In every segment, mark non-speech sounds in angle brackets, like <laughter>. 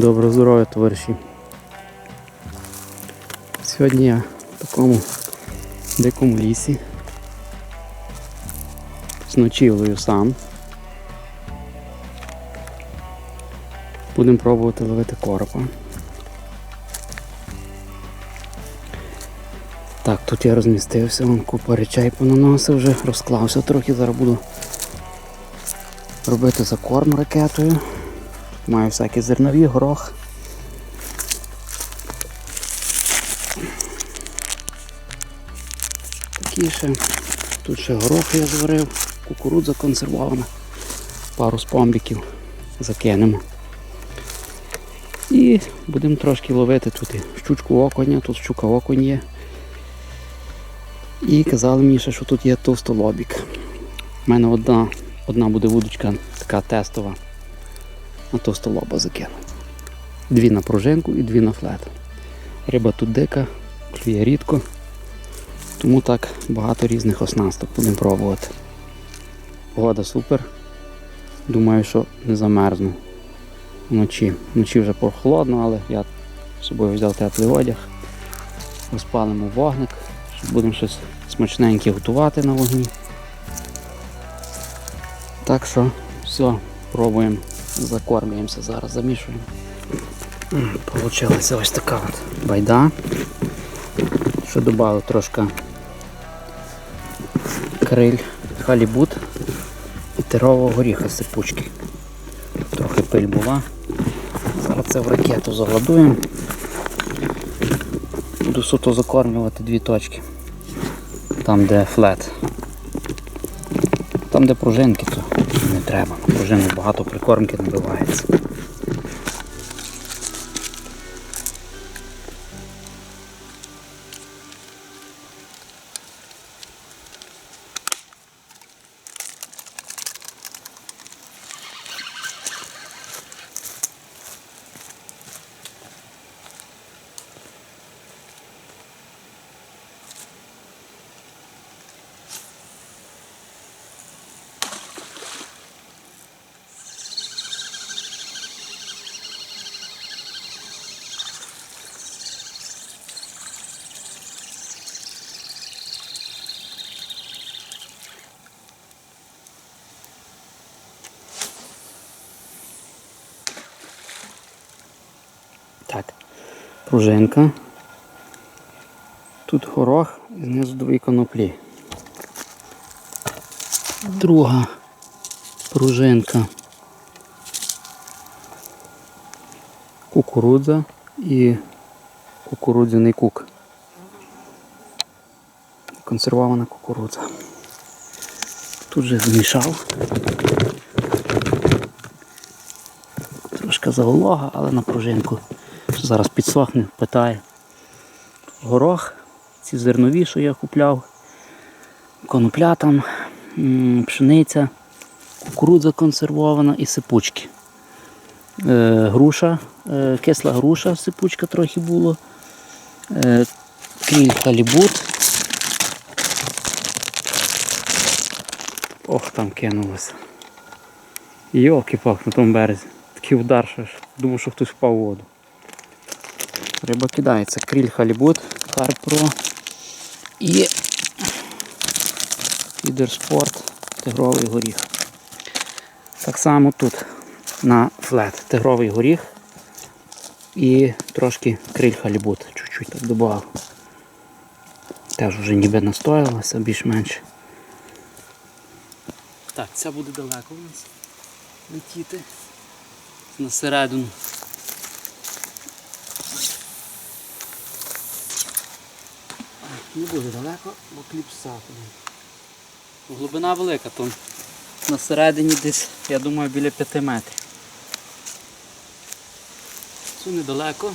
Доброго здоров'я, товариші. Сьогодні я в такому дикому лісі. З ночівлею сам. Будемо пробувати ловити коропа. Так, тут я розмістився, вон купа речей понаносив вже, розклався трохи, зараз буду робити закорм ракетою. Маю всякі зернові, горох. Такі ще. Тут ще горох я зварив, кукурудза консервована, пару спомбіків закинемо. І будемо трошки ловити тут щучку оконя, тут щука оконь є. І казали мені ще, що тут є товстолобік. У мене одна, одна буде вудочка така тестова на товстолоба закину. Дві на пружинку і дві на флет. Риба тут дика, клює рідко, тому так багато різних оснасток будемо пробувати. Погода супер. Думаю, що не замерзну вночі. Вночі вже прохолодно, але я з собою взяв теплий одяг. Розпалимо вогник, будемо щось смачненьке готувати на вогні. Так що все, пробуємо закормлюємося зараз, замішуємо. Получилася ось така от байда. Що додав трошки криль, халібут і тирового горіха сипучки. Трохи пиль була. Зараз це в ракету загладуємо. Буду суто закормлювати дві точки. Там де флет. Там де пружинки, На багато прикормки набивається. Пружинка. Тут горох і знизу дві коноплі. Друга пружинка. Кукурудза і кукурудзяний кук. Консервована кукурудза. Тут же змішав. Трошки заволога, але на пружинку. Зараз підсохне, питає. Горох, ці зернові, що я купляв, конопля там, пшениця, кукурудза консервована і сипучки. Е, груша, е, кисла груша, сипучка трохи було. Е, халібут. Ох, там кинулося. Йолки пак на тому березі. Такий удар, що думав, що хтось впав у воду. Риба кидається. Кріль халібут, Карпро і фідерспорт, тигровий горіх. Так само тут на флет тигровий горіх і трошки криль халібут. Чуть-чуть так додав. Теж вже ніби настоялося більш-менш. Так, ця буде далеко у нас летіти. На середину. Не буде далеко, бо кліп сахарний. Глибина велика, то на середині десь, я думаю, біля 5 метрів. Цю недалеко.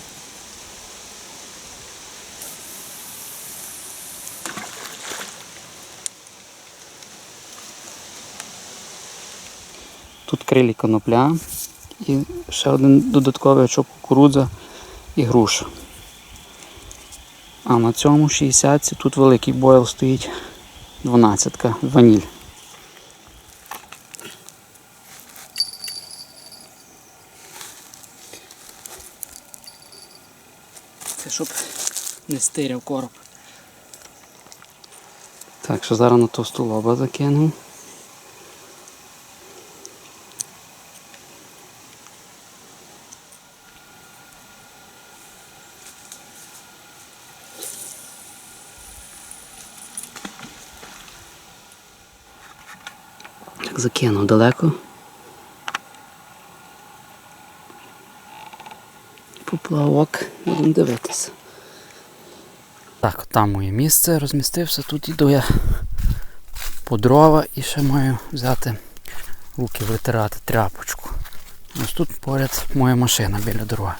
Тут крилі конопля і ще один додатковий очок кукурудза і груша. А на цьому 60 тут великий бойл стоїть 12-ка ваніль. Це щоб не стиряв короб. Так що зараз на товсту лоба закинув. Закинув далеко. Поплавок, будемо дивитися. Так, там моє місце розмістився. Тут іду я по дрова і ще маю взяти руки витирати тряпочку. Ось тут поряд моя машина біля дороги.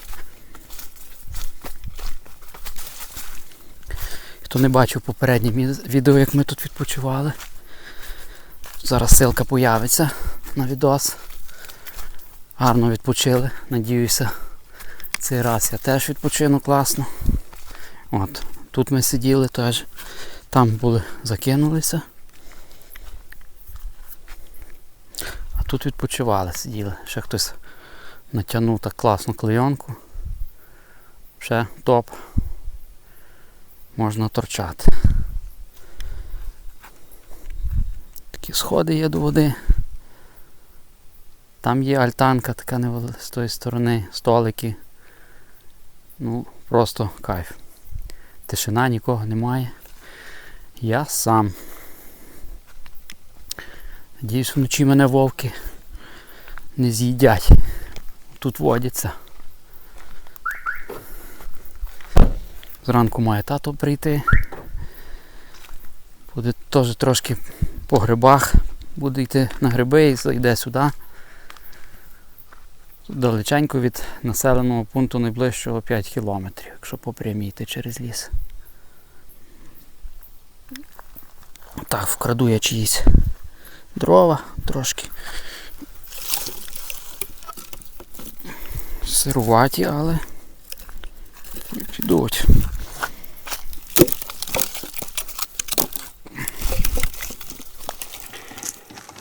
Хто не бачив попереднє відео, як ми тут відпочивали. Зараз ссылка появиться на відос. Гарно відпочили. Надіюся, цей раз я теж відпочину класно. От, тут ми сиділи теж. Там були, закинулися. А тут відпочивали, сиділи. Ще хтось натягнув так класну клейонку. Ще топ. Можна торчати. Такі сходи є до води. Там є альтанка така з тої сторони, столики. Ну, просто кайф. Тишина, нікого немає. Я сам. Надіюсь, вночі мене вовки не з'їдять. Тут водяться. Зранку має тато прийти. Буде теж трошки по грибах. Буде йти на гриби і зайде сюди. Тут далеченько від населеного пункту найближчого 5 кілометрів, якщо по прямій йти через ліс. Так, вкраду я чиїсь дрова трошки. Сируваті, але підуть.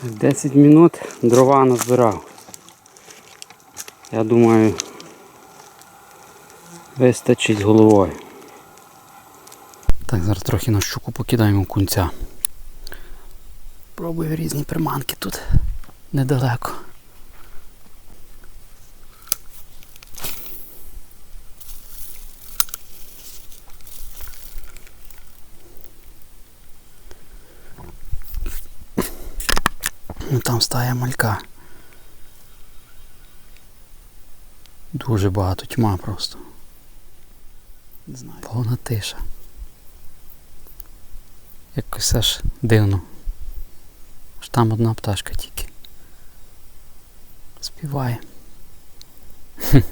Десять минут дрова назбирав. Я думаю, вистачить головою. Так, зараз трохи на щуку покидаємо кунця. Пробую різні приманки тут недалеко. Ну там стає малька. Дуже багато тьма просто. Не знаю. Повна тиша. Якось аж дивно. Аж там одна пташка тільки. Співає. <laughs>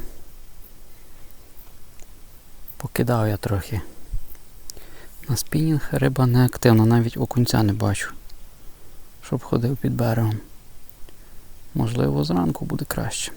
Покидав я трохи. На спінінг риба не активна, навіть окунця не бачу. Щоб ходив під берегом. Можливо, зранку буде краще.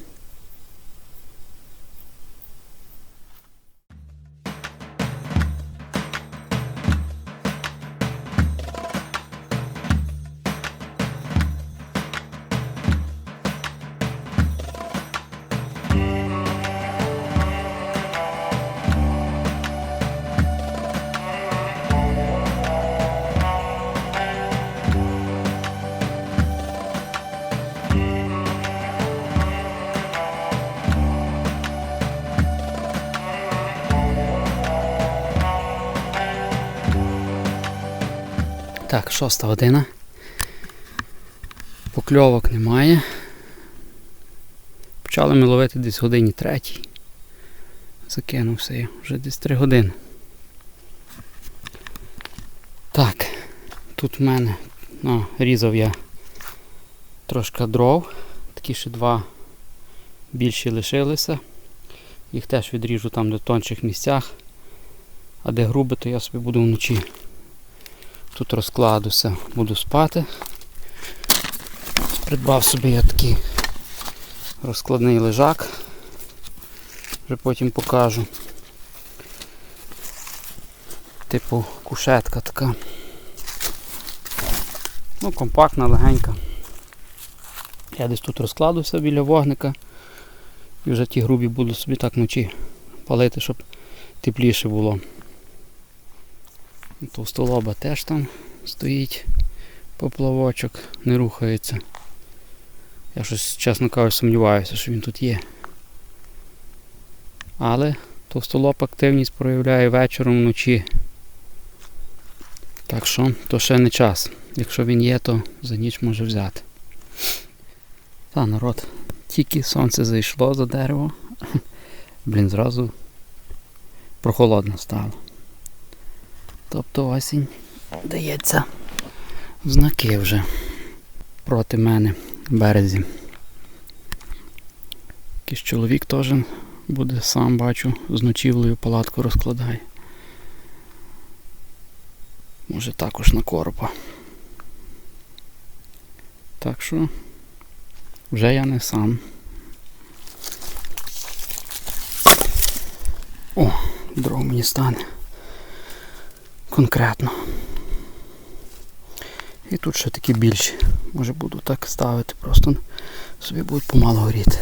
Так, шоста година. Покльовок немає. Почали ми ловити десь годині третій. Закинувся я вже десь 3 години. Так, тут в мене ну, різав я трошки дров. Такі ще два більші лишилися. Їх теж відріжу там до тонших місцях. А де грубе, то я собі буду вночі Тут розкладуся, буду спати. Придбав собі я такий розкладний лежак. Вже потім покажу. Типу кушетка така. Ну, компактна, легенька. Я десь тут розкладуся біля вогника і вже ті грубі буду собі так вночі палити, щоб тепліше було. Товстолоба теж там стоїть поплавочок, не рухається. Я щось, чесно кажучи, сумніваюся, що він тут є. Але товстолоб активність проявляє вечором вночі. Так що, то ще не час. Якщо він є, то за ніч може взяти. Та, народ, тільки сонце зайшло за дерево. <laughs> Блін, зразу прохолодно стало. Тобто осінь дається знаки вже проти мене в березі. Якийсь чоловік теж буде сам бачу, з ночівлею палатку розкладає. Може також на коропа. Так що вже я не сам. О, дров мені стане. Конкретно. І тут ще такі більші. Може буду так ставити, просто собі будуть помало горіти.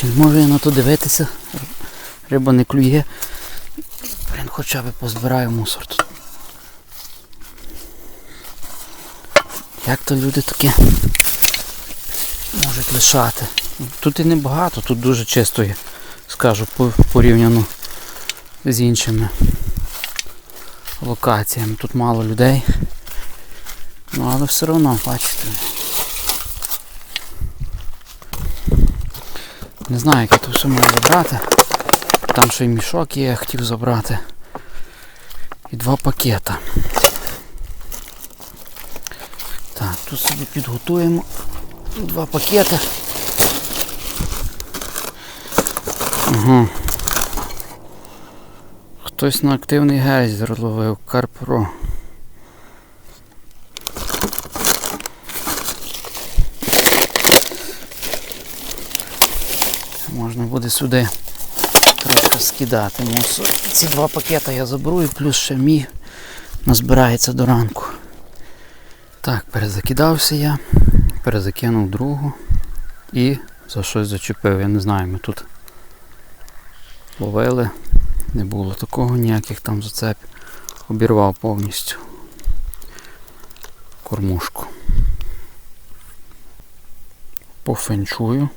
Коротше, не можу я на то дивитися. Риба не клює. Блін, хоча б позбираю мусор тут. Як то люди таке можуть лишати? Тут і небагато, тут дуже чисто є, скажу, порівняно з іншими локаціями. Тут мало людей. Ну але все одно, бачите. Не знаю, як я тут все можу забрати. Там ще й мішок є, я хотів забрати. І два пакета. Так, тут собі підготуємо два пакети. Ага. Хтось на активний гейзер ловив Карпро. Можна буде сюди трошки скидати мусор. Ці два пакети я заберу і плюс ще мій назбирається до ранку. Так, перезакидався я, перезакинув другу і за щось зачепив. Я не знаю, ми тут ловили, не було такого ніяких там зацепів. Обірвав повністю кормушку. Пофенчую.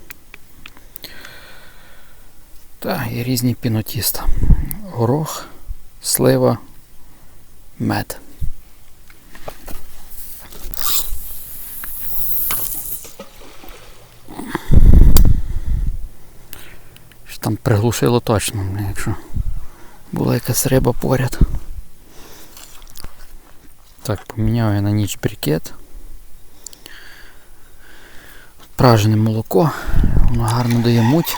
Так, є різні пінотіста. Горох, слива, мед. Там приглушило точно, якщо була якась риба поряд. Так, поміняв я на ніч брикет. Пражене молоко, воно гарно дає муть.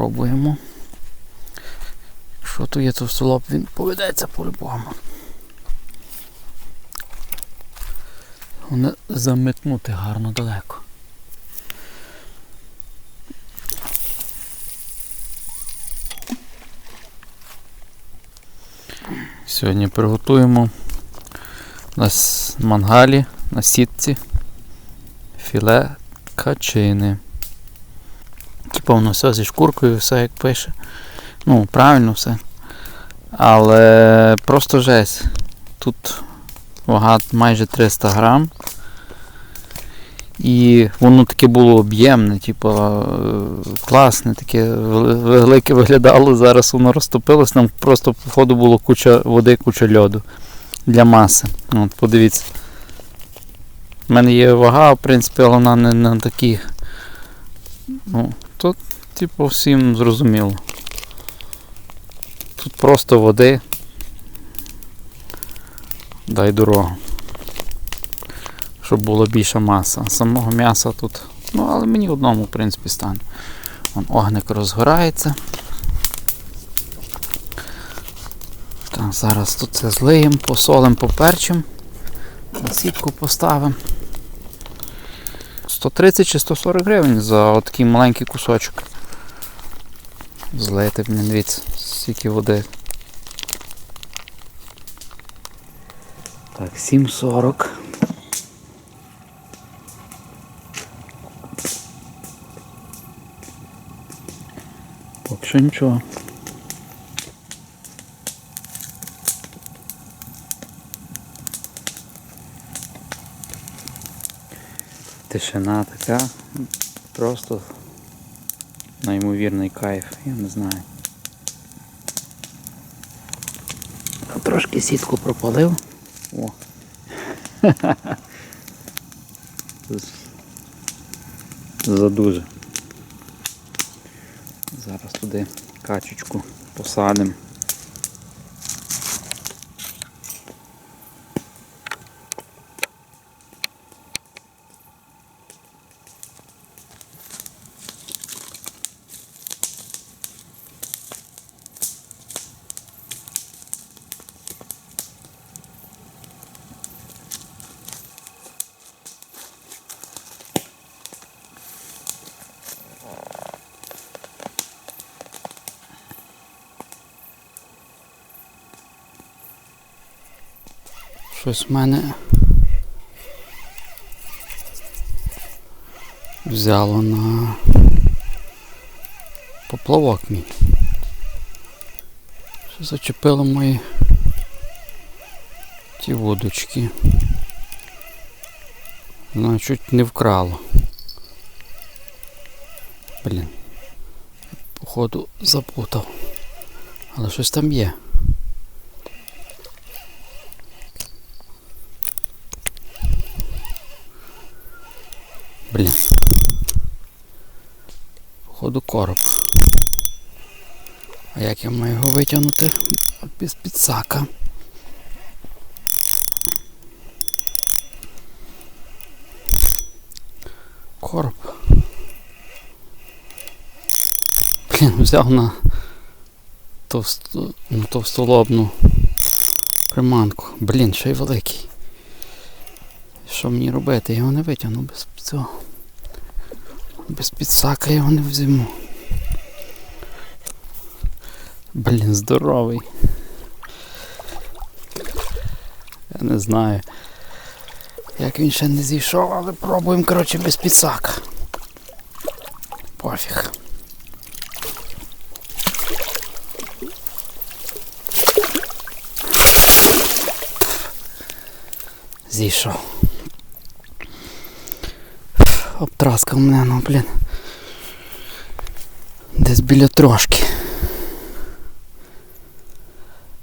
Пробуємо. Що тут є товстолоб, він поведеться по-любому. Воно заметнути гарно далеко. Сьогодні приготуємо на мангалі на сітці філе качини. Воно все зі шкуркою, все як пише. Ну, правильно все. Але просто жесть. Тут вага майже 300 грам. І воно таке було об'ємне, типу, е, класне, таке велике виглядало. Зараз воно розтопилось, нам просто по ходу було куча води, куча льоду для маси. От, подивіться. У мене є вага, в принципі, вона не на таких. Ну, тут типу, всім зрозуміло. Тут просто води. Дай дорогу. Щоб була більша маса. Самого м'яса тут. Ну, але мені одному, в принципі, стане. Вон огник розгорається. Так, зараз тут це злиємо, посолимо, поперчимо. На сітку поставимо. 130 чи 140 гривень за такий маленький кусочок. Злити, блін, дивіться, стільки води. Так, 7,40. Поки що нічого. Тишина така, просто неймовірний кайф, я не знаю. Трошки сітку пропалив. О. <laughs> Задуже. Зараз туди качечку посадимо. Щось в мене взяло на поплавок мій. Що зачепило мої ті водочки. Вона чуть не вкрало. Блін. Походу запутав. Але щось там є. Блін. Походу короб. А як я маю його витягнути без підсака? Короб. Блін, взяв на товсту, ну, товстолобну приманку. Блін, ще й великий. Що мені робити? Я його не витягну без цього. Без підсака його не взиму. Блін, здоровий. Я не знаю. Як він ще не зійшов, але пробуємо, коротше, без підсака. Пофіг. Зійшов. Обтраскав мене, ну блін. Десь біля трошки.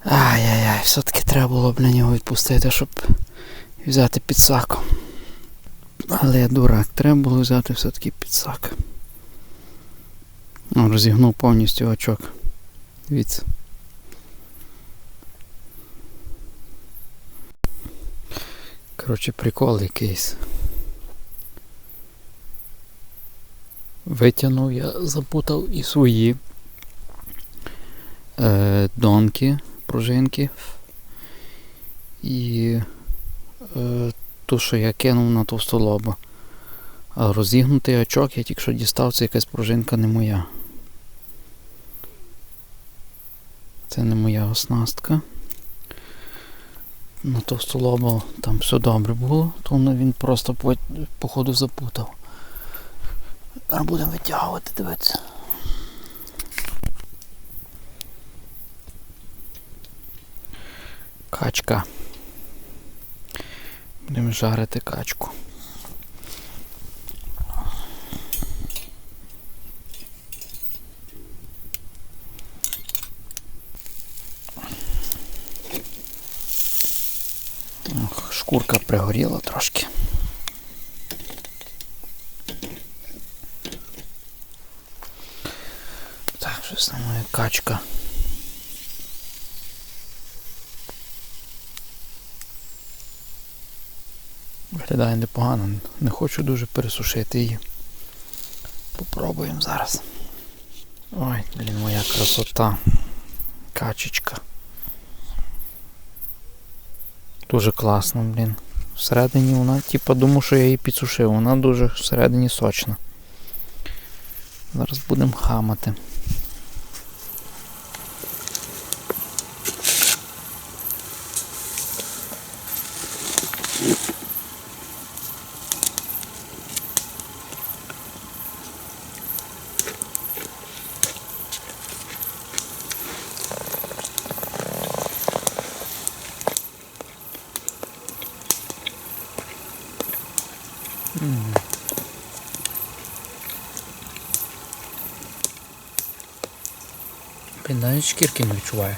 Ай-яй-яй, все-таки треба було блін, його відпустити, щоб взяти підсаку. Але я дурак, треба було взяти все-таки підсак. О, розігнув повністю очок. Дивіться. Коротше, прикол якийсь. Витягнув я, запутав і свої е, донки, пружинки. І е, ту, що я кинув на товстолоба. А розігнутий очок я тільки що дістав, це якась пружинка не моя. Це не моя оснастка. На товстолоба там все добре було, то він просто по, походу запутав. А будемо витягувати, дивитися. Качка. Будемо жарити качку. Шкурка пригоріла трошки. Там моя качка. Виглядає непогано, не хочу дуже пересушити її. Попробуємо зараз. Ой, блін, моя красота. Качечка. Дуже класно, блін. Всередині вона, типа, думаю, що я її підсушив. Вона дуже всередині сочна. Зараз будемо хамати. Блін, навіть шкірки не відчуваю.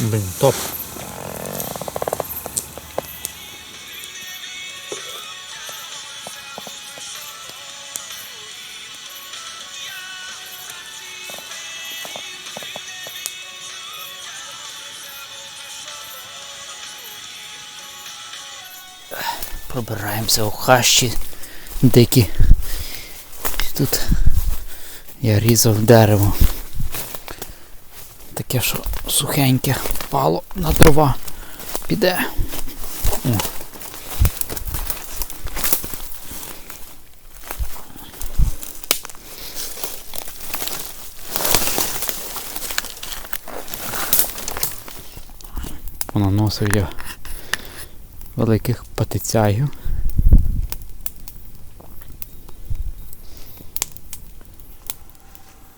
Блін, топ. Пробираємося у хащі дикі. Тут я різав дерево. Таке, що сухеньке впало на дрова. Піде. О. Понаносив я великих патицяїв.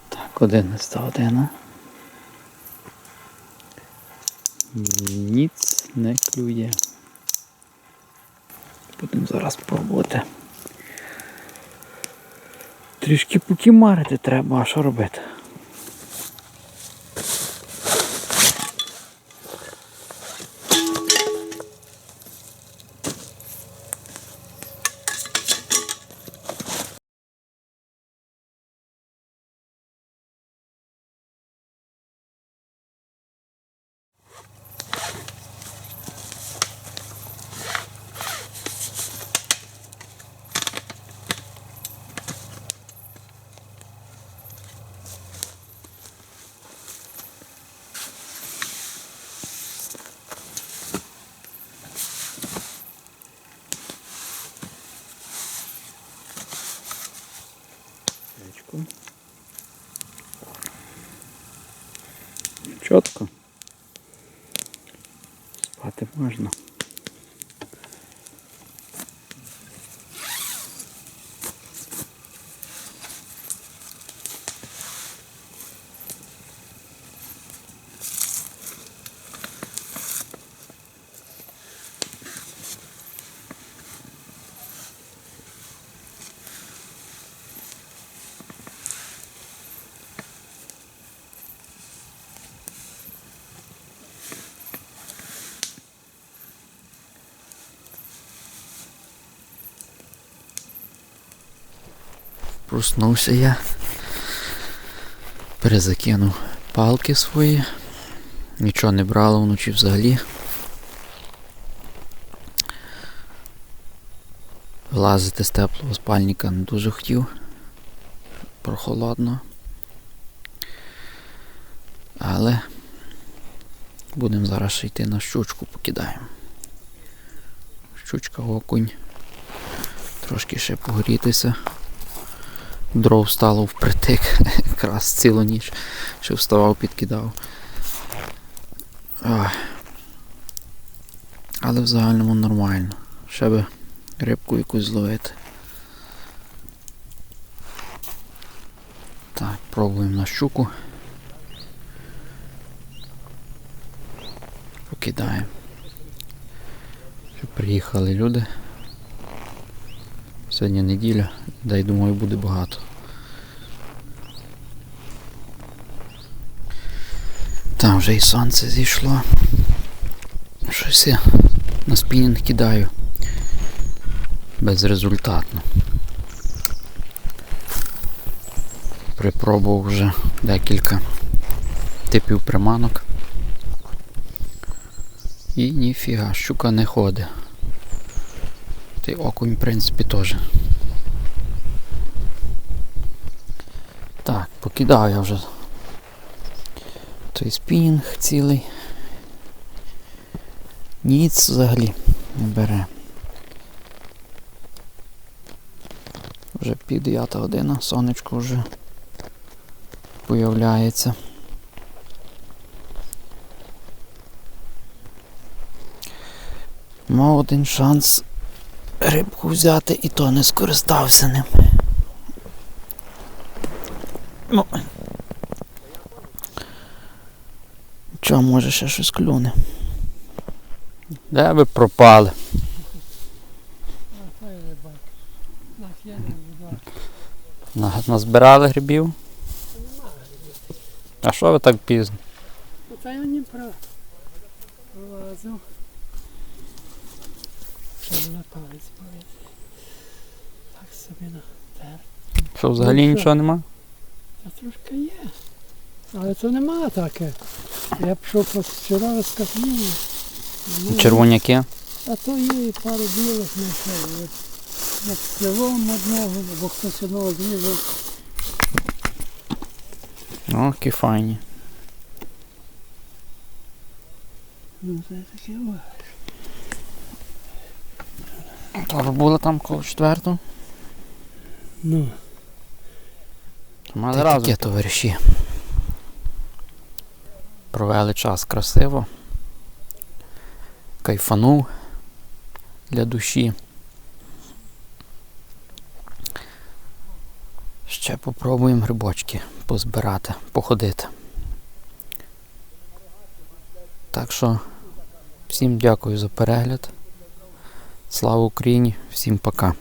Так, 11 година. Ніц не клює. Будемо зараз пробувати. Трішки покімарити треба, а що робити? Спати можна. Проснувся я. Перезакинув палки свої. Нічого не брало вночі взагалі. Влазити з теплого спальника не дуже хотів. Прохолодно. Але будемо зараз йти на щучку покидаємо. Щучка окунь. Трошки ще погрітися. Дров стало впритик, <laughs> якраз цілу ніч, що вставав, підкидав. Ой. Але в загальному нормально. Ще би рибку якусь зловити. Так, пробуємо на щуку. Покидаємо. Приїхали люди. Сьогодні неділя, дай думаю буде багато. Там вже і сонце зійшло. Щось я на спінінг кидаю. Безрезультатно. Припробував вже декілька типів приманок. І ніфіга, щука не ходить. Та окунь, в принципі, теж. Так, покидав я вже той спінінг цілий. Ніц взагалі не бере. Вже пів дев'ята година, сонечко вже появляється. Мав один шанс рибку взяти і то не скористався ним. Ну. Чого, може ще щось клюне? Де ви пропали? На- Назбирали грибів? А що ви так пізно? Та я не пролазив. Що Так собі на тер. Що взагалі Ну, нічого нема? Та трошки є. Але це нема таке. Я пішов червоно Ну, Червоняки? А то є і пару білих знайшов. От, Як крилом одного, або хтось одного зрізав. О, які файні. Ну, це таке о. То ви були там коло четверту? Ну, Мали разом. Таке, товариші. Провели час красиво. Кайфанув для душі. Ще попробуємо грибочки позбирати, походити. Так що всім дякую за перегляд. Слава Україні, всім пока.